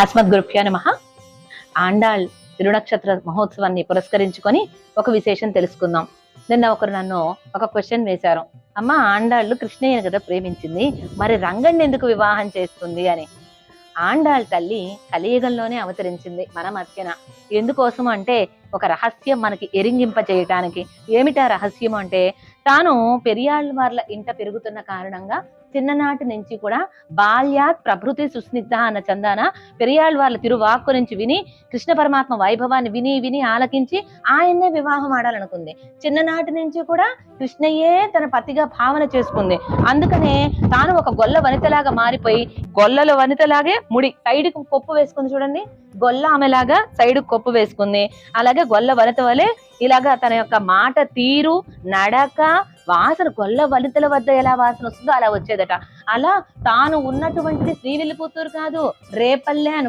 అస్మద్గురుభ్యో నమ. ఆండాళ్ తిరునక్షత్ర మహోత్సవాన్ని పురస్కరించుకొని ఒక విశేషం తెలుసుకుందాం. నిన్న ఒకరు నన్ను ఒక క్వశ్చన్ వేశారు. అమ్మ ఆండాళ్ళు కృష్ణయ్యను కదా ప్రేమించింది మరి రంగణ్ణి ఎందుకు వివాహం చేస్తుంది అని. ఆండాళ్ తల్లి కలియుగంలోనే అవతరించింది మన మధ్యన. ఎందుకోసం అంటే ఒక రహస్యం మనకి ఎరింగింప చేయటానికి ఏమిటా రహస్యం అంటే తాను పెరియాళ్ళవార్ల ఇంట పెరుగుతున్న కారణంగా చిన్ననాటి నుంచి కూడా బాల్యాత్ ప్రభృతి సుస్నిగ్ధ అన్న చందాన పెరియాళ్ళవార్ల తిరువాక్కు నుంచి విని కృష్ణ పరమాత్మ వైభవాన్ని విని విని ఆలకించి ఆయన్నే వివాహం ఆడాలనుకుంది. చిన్ననాటి నుంచి కూడా కృష్ణయ్యే తన పతిగా భావన చేసుకుంది. అందుకనే తాను ఒక గొల్ల వనితలాగా మారిపోయి గొల్లల వనితలాగే ముడి సైడుకు కొప్పు వేసుకుంది చూడండి. గొల్ల ఆమెలాగా సైడ్ కొప్పు వేసుకుంది. అలాగే గొల్ల వనిత వలె ఇలాగా తన యొక్క మాట తీరు నడక వాసన గొల్ల వలితల వద్ద ఎలా వాసన వస్తుందో అలా వచ్చేదట. అలా తాను ఉన్నటువంటిది శ్రీవిల్లిపుత్తూరు కాదు రేపల్లె అను